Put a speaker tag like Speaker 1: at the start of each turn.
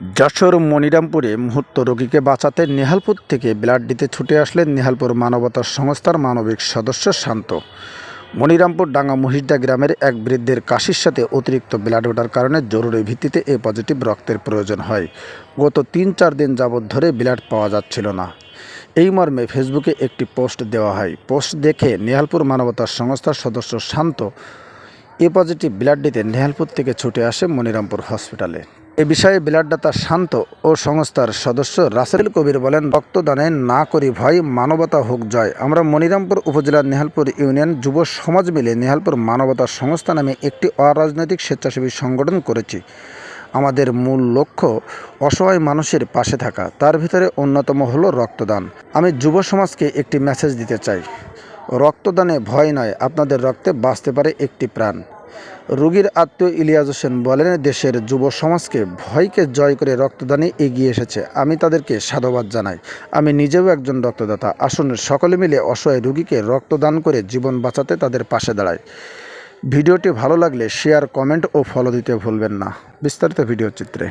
Speaker 1: যশোর মনিরামপুরে মুহূর্ত রোগীকে বাঁচাতে নেহালপুর থেকে ব্লাড দিতে ছুটে আসলেন নেহালপুর মানবতা সংস্থার মানবিক সদস্য শান্ত। মনিরামপুর ডাঙ্গা মহিষদা গ্রামের এক বৃদ্ধের কাশির সাথে অতিরিক্ত ব্লাড ওঠার কারণে জরুরি ভিত্তিতে এ পজিটিভ রক্তের প্রয়োজন হয়। গত তিন চার দিন যাবৎ ধরে ব্লাড পাওয়া যাচ্ছিল না। এই মর্মে ফেসবুকে একটি পোস্ট দেওয়া হয়। পোস্ট দেখে নেহালপুর মানবতা সংস্থার সদস্য শান্ত এ পজিটিভ ব্লাড দিতে নেহালপুর থেকে ছুটে আসে মনিরামপুর হসপিটালে। এ বিষয়ে ব্লাডদাতা শান্ত ও সংস্থার সদস্য রাসেল কবির বলেন, রক্তদানে না করি ভয়, মানবতা হোক জয়। আমরা মনিরামপুর উপজেলার নেহালপুর ইউনিয়ন যুব সমাজ মিলে নেহালপুর মানবতা সংস্থা নামে একটি অরাজনৈতিক স্বেচ্ছাসেবী সংগঠন করেছি। আমাদের মূল লক্ষ্য অসহায় মানুষের পাশে থাকা, তার ভিতরে অন্যতম হলো রক্তদান। আমি যুব সমাজকে একটি মেসেজ দিতে চাই। রক্তদানে ভয় নয়, আপনাদের রক্তে বাঁচতে পারে একটি প্রাণ। রোগীর আত্মীয় ইলিয়াজ হোসেন বলেন, দেশের যুব সমাজকে ভয়কে জয় করে রক্তদানে এগিয়ে এসেছে। আমি তাদেরকে সাধুবাদ জানাই। আমি নিজেও একজন রক্তদাতা। আসুন সকলে মিলে অসহায় রুগীকে রক্তদান করে জীবন বাঁচাতে তাদের পাশে দাঁড়ায় ভিডিওটি ভালো লাগলে শেয়ার, কমেন্ট ও ফলো দিতে ভুলবেন না। বিস্তারিত ভিডিও চিত্রে।